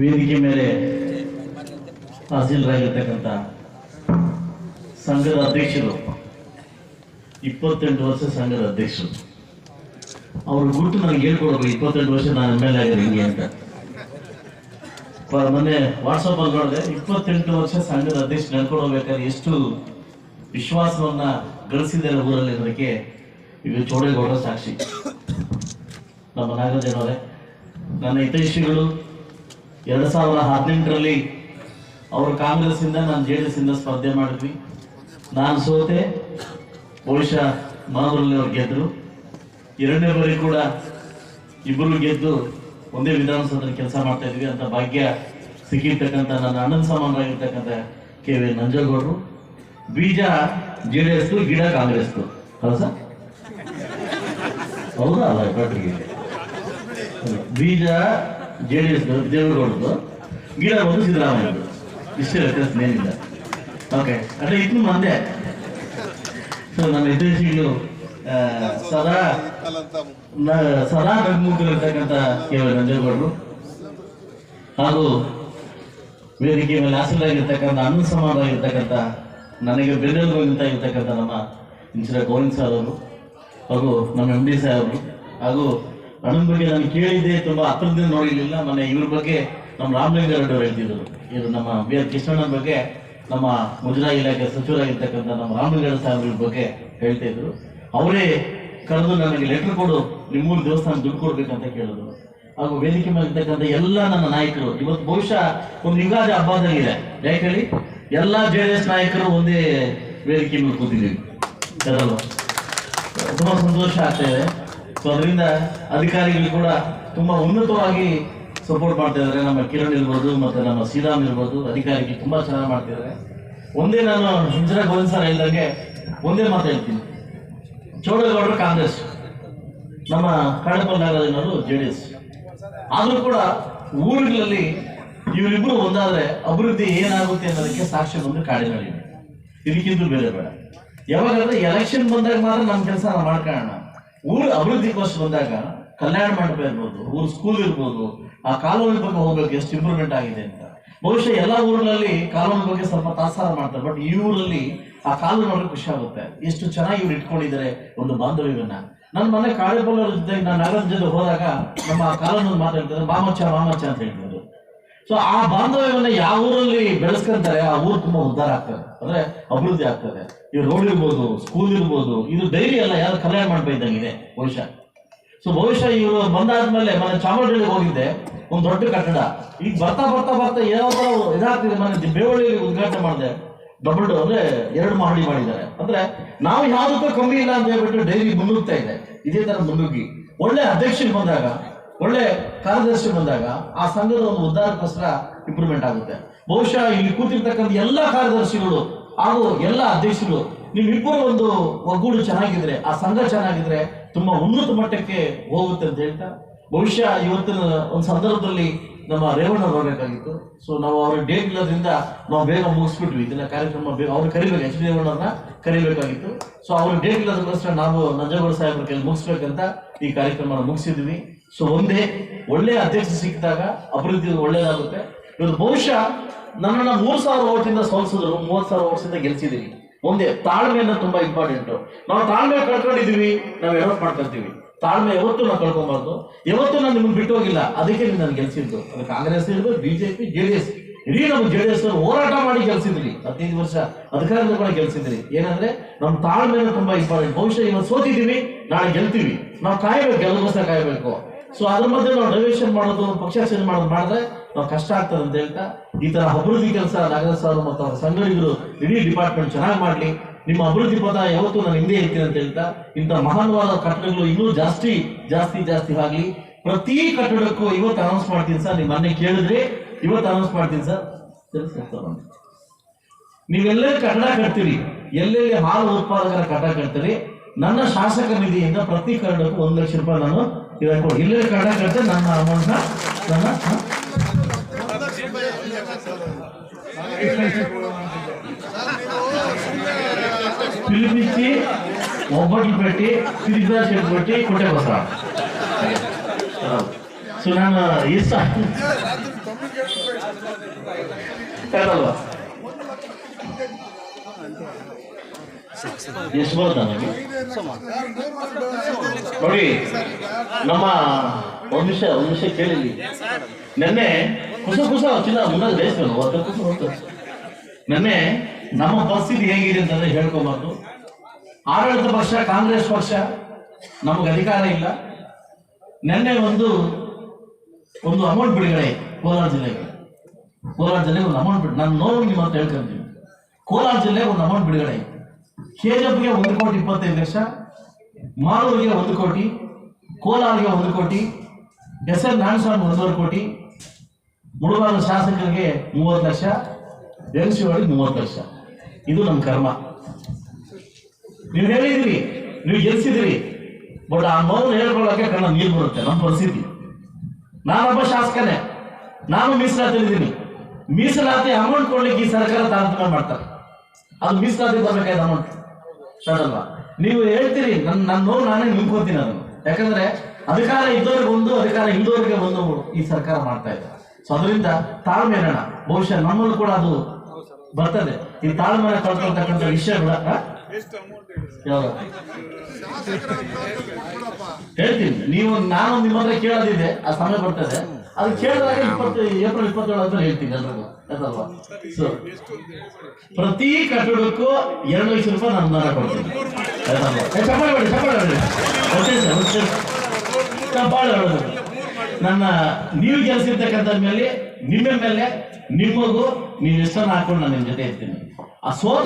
ವೇದಿಕೆ ಮೇಲೆ ಹಾಜರಾಗಿರ್ತಕ್ಕಂಥ ಸಂಘದ ಅಧ್ಯಕ್ಷರು, ಇಪ್ಪತ್ತೆಂಟು ವರ್ಷ ಸಂಘದ ಅಧ್ಯಕ್ಷರು. ಅವ್ರ ಗುರುತು ನನಗೆ ಹೇಳ್ಕೊಡ್ಬೇಕು, ಇಪ್ಪತ್ತೆಂಟು ವರ್ಷ ನಾನು ಎಂ ಎಲ್ ಆಗಿರೋ ಹಿಂಗೆ ಅಂತ. ಮೊನ್ನೆ ವಾಟ್ಸಪ್ ಅಲ್ಲಿ ನೋಡಿದೆ, ಇಪ್ಪತ್ತೆಂಟು ವರ್ಷ ಸಂಘದ ಅಧ್ಯಕ್ಷ ನಡ್ಕೊಂಡು ಹೋಗ್ಬೇಕಾದ್ರೆ ಎಷ್ಟು ವಿಶ್ವಾಸವನ್ನ ಗಳಿಸಿದ್ದಾರೆ ಊರಲ್ಲಿ ಅನ್ನೋದಕ್ಕೆ ಈಗ ಚೋಡೇಗೌಡರ ಸಾಕ್ಷಿ. ನಮ್ಮ ನಾಗರಾಜನವರೇ ನನ್ನ ಹಿತೈಷಿಗಳು ಎರಡು ಸಾವಿರದ ಹದಿನೆಂಟರಲ್ಲಿ ಅವರು ಕಾಂಗ್ರೆಸ್ ಇಂದ ನಾನು ಜೆ ಡಿ ಎಸ್ ಇಂದ ಸ್ಪರ್ಧೆ ಮಾಡಿದ್ವಿ. ನಾನು ಸೋತೆ ಬಹುಶಃ ಮಾವರಲ್ಲಿ ಅವ್ರು ಗೆದ್ದರು ಎರಡನೇ ಬಾರಿ ಕೂಡ ಇಬ್ಬರು ಗೆದ್ದು ಒಂದೇ ವಿಧಾನಸೌಧದಲ್ಲಿ ಕೆಲಸ ಮಾಡ್ತಾ ಇದ್ವಿ ಅಂತ ಭಾಗ್ಯ ಸಿಕ್ಕಿರ್ತಕ್ಕಂಥ ನನ್ನ ಅಣ್ಣನ ಸಮಾನರಾಗಿರ್ತಕ್ಕಂಥ ಕೆ ವಿ ನಂಜೇಗೌಡರು ಬೀಜ ಜೆ ಡಿ ಎಸ್ ಗಿಡ ಕಾಂಗ್ರೆಸ್ ಹೌದಾ ಹೌದಾ? ಅಲ್ಲ ಬೀಜ ಜೆ ಡಿ ಎಸ್ ದೇವೇಗೌಡರು ಗಿಡ ಬಂದು ಸಿದ್ದರಾಮಯ್ಯದು ಇಷ್ಟೇ ವ್ಯತ್ಯಾಸ ಏನಿಲ್ಲ. ಓಕೆ ಅಂದ್ರೆ ಇನ್ನು ಮಂದೆ ಸೊ ನಮ್ಮ ಆ, ಸದಾ ಸದಾ ನಗ್ಮುಗ್ಗಿರ್ತಕ್ಕಂಥ ಕೇವಲ ನಂಜೇಗೌಡರು ಹಾಗೂ ವೇದಿಕೆ ಮೇಲೆ ಹಾಸನಾಗಿರ್ತಕ್ಕಂಥ ಅನ್ನ ಸಮಾನವಾಗಿರ್ತಕ್ಕಂಥ ನನಗೆ ಬೆನ್ನೆಲುಬು ಇರ್ತಕ್ಕಂಥ ನಮ್ಮ ಇಂಜಿನಿಯರ್ ಗೋವಿಂದ್ ಸರ್ ಅವರು ಹಾಗೂ ನಮ್ಮ ಎಂ ಡಿ ಸಾಹೇಬರು ಹಾಗೂ ಅಣ್ಣನ ಬಗ್ಗೆ ನಾನು ಕೇಳಿದ್ದೆ, ತುಂಬಾ ಹತ್ರದಿಂದ ನೋಡಿರ್ಲಿಲ್ಲ. ಮೊನ್ನೆ ಇವ್ರ ಬಗ್ಗೆ ನಮ್ಮ ರಾಮಲಿಂಗಾರೆಡ್ಡಿ ಅವರು ಹೇಳ್ತಿದ್ರು. ಇದು ನಮ್ಮ ಬಿ ಆರ್ ಕೃಷ್ಣಣ್ಣನ ಬಗ್ಗೆ ನಮ್ಮ ಮುಜರಾಯಿ ಇಲಾಖೆ ಸಚಿವರಾಗಿರ್ತಕ್ಕಂಥ ನಮ್ಮ ರಾಮಲಿಂಗಾರ ಸಾಹೇಬ್ರ ಬಗ್ಗೆ ಹೇಳ್ತಾ ಇದ್ರು. ಅವರೇ ಕರೆದು ನನಗೆ ಲೆಟರ್ ಕೊಡು, ನಿಮ್ಮೂರು ದೇವಸ್ಥಾನ ದುಡ್ಡು ಕೊಡ್ಬೇಕಂತ ಕೇಳಿದ್ರು. ಹಾಗೂ ವೇದಿಕೆ ಮೇಲೆ ಎಲ್ಲ ನನ್ನ ನಾಯಕರು, ಇವತ್ತು ಬಹುಶಃ ಒಂದು ಯುಗಾದಿ ಹಬ್ಬದಾಗಿದೆ ಯಾಕೆ ಹೇಳಿ? ಎಲ್ಲ ಜೆ ಡಿ ಎಸ್ ನಾಯಕರು ಒಂದೇ ವೇದಿಕೆ ಮೇಲೆ ಕೂತಿದ್ದೀವಿ. ತುಂಬಾ ಸಂತೋಷ ಆಗ್ತಾ ಇದೆ. ಸೊ ಅದರಿಂದ ಅಧಿಕಾರಿಗಳು ಕೂಡ ತುಂಬಾ ಉನ್ನತವಾಗಿ ಸಪೋರ್ಟ್ ಮಾಡ್ತಾ ಇದ್ದಾರೆ. ನಮ್ಮ ಕಿರಣ್ ಇರ್ಬೋದು ಮತ್ತೆ ನಮ್ಮ ಶ್ರೀರಾಮ್ ಇರ್ಬೋದು. ಅಧಿಕಾರಿಗಳು ತುಂಬಾ ಚೆನ್ನಾಗಿ ಮಾಡ್ತಿದ್ದಾರೆ ಒಂದೇ ನಾನು ಹಿಂಜರ ಗೋವಿಂದ ಸರ್ ಹೇಳ್ದಂಗೆ ಒಂದೇ ಮಾತು ಹೇಳ್ತೀನಿ. ಚೌಡೇಗೌಡರು ಕಾಂಗ್ರೆಸ್, ನಮ್ಮ ಕಡಪಲ್ ನಾಗರಾಜನವರು ಜೆ ಡಿ ಎಸ್. ಆದ್ರೂ ಕೂಡ ಊರುಗಳಲ್ಲಿ ಇವರಿಬ್ಬರು ಒಂದಾದ್ರೆ ಅಭಿವೃದ್ಧಿ ಏನಾಗುತ್ತೆ ಅನ್ನೋದಕ್ಕೆ ಸಾಕ್ಷ್ಯ ಬಂದು ಕಾಡಿನಲ್ಲಿ ಇದಕ್ಕಿಂತ ಬೇರೆ ಬೇಡ. ಯಾವಾಗಾದ್ರೆ ಎಲೆಕ್ಷನ್ ಬಂದಾಗ ಮಾತ್ರ ನಮ್ಮ ಕೆಲಸ ನಾವು ಮಾಡ್ಕೊಳ್ಳೋಣ. ಊರು ಅಭಿವೃದ್ಧಿ ಅಭಿವೃದ್ಧಿಗೋಸ್ಕರ ಬಂದಾಗ ಕಲ್ಯಾಣ ಮಂಟಪ ಇರ್ಬೋದು, ಊರು ಸ್ಕೂಲ್ ಇರ್ಬೋದು, ಆ ಕಾಲೋನಿ ಬಗ್ಗೆ ಹೋಗ್ಬೇಕು ಎಷ್ಟು ಇಂಪ್ರೂವ್ಮೆಂಟ್ ಆಗಿದೆ ಅಂತ. ಬಹುಶಃ ಎಲ್ಲ ಊರಿನಲ್ಲಿ ಕಾಲೋನಿ ಬಗ್ಗೆ ಸ್ವಲ್ಪ ತಾಸಾರ ಮಾಡ್ತಾರೆ ಬಟ್ ಈ ಊರಲ್ಲಿ ಆ ಕಾಲು ನೋಡೋಕೆ ಖುಷಿ ಆಗುತ್ತೆ. ಎಷ್ಟು ಚೆನ್ನಾಗಿ ಇವ್ರು ಇಟ್ಕೊಂಡಿದ್ದಾರೆ ಒಂದು ಬಾಂಧವ್ಯವನ್ನ. ನನ್ನ ಮನೆ ಕಾಳಿಪಲ್ಲರ ಜೊತೆ, ನಾನು ನಾಗರಾಜ್ ಜೊತೆ ಹೋದಾಗ ನಮ್ಮ ಕಾಲೋನಿ ಮಾತಾಡ್ತಾರೆ ಮಾಮಚ್ಚ ಮಾಮಚ್ಚ ಅಂತ ಹೇಳ್ತಿದ್ರು ಸೊ ಆ ಬಾಂಧವ್ಯವನ್ನ ಯಾವ ಊರಲ್ಲಿ ಬೆಳೆಸ್ಕೊಂತಾರೆ, ಆ ಊರು ತುಂಬಾ ಉದ್ಧಾರ ಆಗ್ತದೆ. ಅಂದ್ರೆ ಅಭಿವೃದ್ಧಿ ಆಗ್ತದೆ. ಈ ರೋಡ್ ಇರ್ಬೋದು ಸ್ಕೂಲ್ ಇರ್ಬೋದು, ಇದು ಡೈರಿ ಅಲ್ಲ, ಯಾರು ಕಲ್ಯಾಣ ಮಾಡ್ತಾ ಇದ್ದಂಗಿದೆ ಬಹುಶಃ ಸೊ ಬಹುಶಃ ಇವರು ಬಂದಾದ್ಮೇಲೆ, ಮನೆ ಚಾಮರಾಜನಗರಕ್ಕೆ ಹೋಗಿದ್ದೆ, ಒಂದು ದೊಡ್ಡ ಕಟ್ಟಡ. ಈಗ ಬರ್ತಾ ಬರ್ತಾ ಬರ್ತಾ ಯಾವ ಇದಾಗ್ತಿದೆ ಮನೆ ಬೇವಳ್ಳಿಯಲ್ಲಿ ಉದ್ಘಾಟನೆ ಮಾಡಿದೆ. ಡಬಲ್ ಅಂದ್ರೆ ಎರಡು ಮಹಡಿ ಮಾಡಿದ್ದಾರೆ. ಅಂದ್ರೆ ನಾವು ಯಾವ್ದಕ್ಕೂ ಕಮ್ಮಿ ಇಲ್ಲ ಅಂತ ಹೇಳ್ಬಿಟ್ಟು ಡೈಲಿ ಮುನ್ನುಗ್ತಾ ಇದೆ. ಇದೇ ತರ ಮುನ್ನುಗ್ಗಿ. ಒಳ್ಳೆ ಅಧ್ಯಕ್ಷರು ಬಂದಾಗ ಒಳ್ಳೆ ಕಾರ್ಯದರ್ಶಿ ಬಂದಾಗ ಆ ಸಂಘದ ಒಂದು ಉದ್ದಾರಕ್ಕೋಸ್ಕರ ಇಂಪ್ರೂವ್ಮೆಂಟ್ ಆಗುತ್ತೆ. ಬಹುಶಃ ಇಲ್ಲಿ ಕೂತಿರ್ತಕ್ಕಂಥ ಎಲ್ಲ ಕಾರ್ಯದರ್ಶಿಗಳು ಹಾಗೂ ಎಲ್ಲ ಅಧ್ಯಕ್ಷರು ನಿಮ್ಮಿಬ್ಬರು ಒಂದು ಒಗ್ಗೂಡು ಚೆನ್ನಾಗಿದ್ರೆ, ಆ ಸಂಘ ಚೆನ್ನಾಗಿದ್ರೆ ತುಂಬಾ ಉನ್ನತ ಮಟ್ಟಕ್ಕೆ ಹೋಗುತ್ತೆ ಅಂತ ಹೇಳ್ತಾ, ಬಹುಶಃ ಇವತ್ತಿನ ಒಂದು ಸಂದರ್ಭದಲ್ಲಿ ನಮ್ಮ ರೇವಣ್ಣ ಬರಬೇಕಾಗಿತ್ತು. ಸೊ ನಾವು ಅವ್ರ ಡೇಟ್ ಇಲ್ಲದ್ರಿಂದ ನಾವು ಬೇಗ ಮುಗಿಸ್ಬಿಟ್ವಿ. ಇದನ್ನ ಕಾರ್ಯಕ್ರಮ ಅವ್ರು ಕರಿಬೇಕು, ಎಚ್ ಡಿ ರೇವಣ್ಣವ್ರನ್ನ ಕರಿಬೇಕಾಗಿತ್ತು. ಸೊ ಅವ್ರ ಡೇಟ್ ಇಲ್ಲದಕ್ಕೋಸ್ಕರ ನಾವು ನಂಜೇಗೌಡ ಸಾಹೇಬ್ರ ಕೈಲಿ ಮುಗಿಸ್ಬೇಕಂತ ಈ ಕಾರ್ಯಕ್ರಮ ಮುಗಿಸಿದ್ವಿ. ಸೊ ಒಂದೇ ಒಳ್ಳೆ ಅಧ್ಯಕ್ಷ ಸಿಕ್ಕಿದಾಗ ಅಭಿವೃದ್ಧಿ ಒಳ್ಳೇದಾಗುತ್ತೆ. ಇವತ್ತು ಬಹುಶಃ ನನ್ನನ್ನು ಮೂರು ಸಾವಿರ ಓಟಿಂದ ಸೋಲಿಸಿದ್ರು, ಮೂವತ್ತು ಸಾವಿರ ಓಟ್ಸಿಂದ ಗೆಲ್ಸಿದೀವಿ ಒಂದೇ ತಾಳ್ಮೆಯನ್ನು ತುಂಬಾ ಇಂಪಾರ್ಟೆಂಟ್ ನಾವು ತಾಳ್ಮೆ ಕಳ್ಕೊಂಡಿದೀವಿ ನಾವು ಎಡವಟ್ ಮಾಡ್ಕೊಳ್ತೀವಿ ತಾಳ್ಮೆ ಯಾವತ್ತು ನಾವು ಕಳ್ಕೊಬಾರ್ದು. ಯಾವತ್ತೂ ನಾನು ನಿಮ್ಗೆ ಬಿಟ್ಟು ಹೋಗಿಲ್ಲ. ಅದಕ್ಕೆ ನೀವು ನಾನು ಗೆಲ್ಸಿದ್ದು. ಅದು ಕಾಂಗ್ರೆಸ್ ಇರ್ಬೋದು ಬಿಜೆಪಿ ಜೆ ಡಿ ಎಸ್ ಇಡೀ ನಮ್ಮ ಜೆ ಡಿ ಎಸ್ ಹೋರಾಟ ಮಾಡಿ ಗೆಲ್ಸಿದ್ರಿ. ಹದಿನೈದು ವರ್ಷ ಅಧಿಕಾರದ ಕೂಡ ಗೆಲ್ಸಿದ್ರಿ. ಏನಂದ್ರೆ, ನಮ್ಮ ತಾಳ್ಮೆಯನ್ನು ತುಂಬಾ ಇಂಪಾರ್ಟೆಂಟ್ ಬಹುಶಃ ಇವತ್ತು ಸೋತಿದ್ದೀವಿ, ನಾಳೆ ಗೆಲ್ತೀವಿ. ನಾವು ಕಾಯಬೇಕು ಗೆಲ್ಲಗೋಸ್ಕರ ಕಾಯಬೇಕು. ಸೊ ಅದ್ರ ಮಧ್ಯೆ ನಾವು ಡೈವೇಷನ್ ಮಾಡೋದು ಪಕ್ಷ ಮಾಡೋದು ಮಾಡಿದ್ರೆ ನಾವು ಕಷ್ಟ ಆಗ್ತದೆ ಅಂತ ಹೇಳ್ತಾ, ಈ ತರ ಅಭಿವೃದ್ಧಿ ಕೆಲಸ ನಾಗರಾಜ್ ಸರ್ ಮತ್ತು ಅವರ ಸಂಘಟಿಗರು ಇಡೀ ಡಿಪಾರ್ಟ್ಮೆಂಟ್ ಚೆನ್ನಾಗಿ ಮಾಡ್ಲಿ. ನಿಮ್ಮ ಅಭಿವೃದ್ಧಿ ಪದ ಯಾವತ್ತೂ ನಾನು ಹಿಂದೆ ಇರ್ತೀನಿ ಅಂತ ಹೇಳ್ತಾ, ಇಂಥ ಮಹಾನ್ವಾದ ಕಟ್ಟಡಗಳು ಇನ್ನೂ ಜಾಸ್ತಿ ಜಾಸ್ತಿ ಜಾಸ್ತಿ ಆಗಲಿ. ಪ್ರತಿ ಕಟ್ಟಡಕ್ಕೂ ಇವತ್ತು ಅನೌನ್ಸ್ ಮಾಡ್ತೀನಿ ಸರ್, ನೀವು ಮೊನ್ನೆ ಕೇಳಿದ್ರೆ, ಇವತ್ತು ಅನೌನ್ಸ್ ಮಾಡ್ತೀನಿ ಸರ್. ನೀವೆಲ್ಲರೂ ನೀವೆಲ್ಲೇ ಕಟ್ಟಡ ಕಟ್ತೀರಿ, ಎಲ್ಲೆಲ್ಲಿ ಹಾಲು ಉತ್ಪಾದಕರ ಕಟ್ಟಡ ಕಟ್ತೀರಿ ನನ್ನ ಶಾಸಕ ನಿಧಿಯಿಂದ ಪ್ರತಿ ಕಾರ್ಡಕ್ಕೂ ಒಂದು ಲಕ್ಷ ರೂಪಾಯಿ ನಾನು ಇದಕ್ಕೆ ಇಲ್ಲೇ ಕಾರ್ಡಕ್ಕೆ ನನ್ನ ಅಮೌಂಟ್ ನನ್ನ ಪಿಲಿಮಿಚ್ಚಿ ಒಬ್ಬಟ್ಟು ಪೇಟಿ ತಿರುಗಾ ಶೇಟ್ಪಟ್ಟಿ ಕೊಟ್ಟೆ ಬಸ ಸೊ ನಾನು ಇಷ್ಟ ನೋಡಿ, ನಮ್ಮ ಒಂದು ನಿಮಿಷ ಒಂದ್ ನಿಮಿಷ ಕೇಳಿದ್ವಿ. ನೆನ್ನೆ ಕುಸ ಕುಸ ಚಿನ್ನ ಮುಂದೆ ನೆನ್ನೆ ನಮ್ಮ ಪರಿಸ್ಥಿತಿ ಹೇಗಿದೆ ಅಂತ ಹೇಳ್ಕೊಬಾರ್ದು ಆಡಳಿತ ಪಕ್ಷ, ಕಾಂಗ್ರೆಸ್ ಪಕ್ಷ ನಮಗೆ ಅಧಿಕಾರ ಇಲ್ಲ. ನೆನ್ನೆ ಒಂದು ಒಂದು ಅಮೌಂಟ್ ಬಿಡುಗಡೆ ಕೋಲಾರ ಜಿಲ್ಲೆಗೆ. ಕೋಲಾರ ಜಿಲ್ಲೆಗೆ ಒಂದು ಅಮೌಂಟ್ ಬಿಡ್ ನಾನು ನೋವು ನಿಮ್ಮ ಅಂತ ಕೋಲಾರ ಜಿಲ್ಲೆಗೆ ಒಂದು ಅಮೌಂಟ್ ಬಿಡುಗಡೆ ಆಯಿತು. ಕೆಜಿಎಫ್ಗೆ ಒಂದು ಕೋಟಿ ಇಪ್ಪತ್ತೈದು ಲಕ್ಷ ಮಾಲೂರಿಗೆ ಒಂದು ಕೋಟಿ, ಕೋಲಾರಿಗೆ ಒಂದು ಕೋಟಿ ಎಸ್ ಎನ್ ನಾರಾಯಣಸ್ವಾಮಿ ಒಂದೂವರೆ ಕೋಟಿ ಮುಳುಗಾಲು ಶಾಸಕರಿಗೆ ಮೂವತ್ತು ಲಕ್ಷ ದೇವಶಿವಳಿಗೆ ಮೂವತ್ತು ಲಕ್ಷ. ಇದು ನಮ್ಮ ಕರ್ಮ. ನೀವು ಹೇಳಿದ್ರಿ ನೀವು ಗೆಲ್ಸಿದ್ರಿ ಬಟ್ ಆ ನೋವು ಹೇಳ್ಕೊಳ್ಳೋಕೆ ಕಣ್ಣ ನೀರು ಬರುತ್ತೆ, ನಮ್ಮ ಪರಿಸ್ಥಿತಿ. ನಾನೊಬ್ಬ ಶಾಸಕನೇ. ನಾನು ಮೀಸಲಾತಿ ಮೀಸಲಾತಿ ಅಮೌಂಟ್ ಕೊಡ್ಲಿಕ್ಕೆ ಈ ಸರ್ಕಾರ ತಾರತಮ್ಯ ಮಾಡ್ತಾರೆ. ಅದು ಮೀಸಲಾತಿ ಬರ್ಬೇಕಾಯ್ತು ಅಮೌಂಟ್ ಸರಲ್ವಾ ನೀವು ಹೇಳ್ತೀರಿ ನನ್ನ ನನ್ನ ನೋವು ನಾನೇ ನಿಂತ್ಕೋತೀನಿ ಅದನ್ನು ಯಾಕಂದ್ರೆ ಅಧಿಕಾರ ಇದ್ದವ್ರಿಗೆ ಒಂದು, ಅಧಿಕಾರ ಇಲ್ಲದವ್ರಿಗೆ ಒಂದು ಈ ಸರ್ಕಾರ ಮಾಡ್ತಾ ಇದೆ. ಸೊ ಅದರಿಂದ ತಾಳ್ಮೆ ಇರೋಣ. ಬಹುಶಃ ನಮ್ಮಲ್ಲೂ ಕೂಡ ಅದು ಬರ್ತದೆ. ಈ ತಾಳ್ಮೆ ಕಳ್ಕೊಳ್ತಕ್ಕಂಥ ವಿಷಯಗಳ ಹೇಳ್ತೀನಿ. ನೀವು, ನಾನು ನಿಮ್ಮ ಹತ್ರ ಕೇಳೋದಿದೆ ಆ ಸಮಯ ಬರ್ತದೆ. ಅದು ಕೇಳಿದಾಗ ಇಪ್ಪತ್ತು ಏಪ್ರಿಲ್ ಇಪ್ಪತ್ತೇಳು ಅಂತ ಹೇಳ್ತೀನಿ ಎಲ್ರಿಗೂ ಅದಲ್ವಾ ಸೊ ಪ್ರತಿ ಕಟ್ಟಡಕ್ಕೂ ಎರಡು ಲಕ್ಷ ರೂಪಾಯಿ ನಾನು ಅನುದಾನ ಕೊಡ್ತೀನಿ. ಚಪ್ಪಾಳೆ ನನ್ನ ನೀವು ಗೆಲ್ಸಿರ್ತಕ್ಕಂಥ ಮೇಲೆ ನಿಮ್ಮ ಮೇಲೆ ನಿಮಗೂ ನೀವು ಇಷ್ಟನ ಹಾಕೊಂಡು ನಾನು ನಿಮ್ಮ ಜೊತೆ ಇರ್ತೀನಿ. ಆ ಸೋತ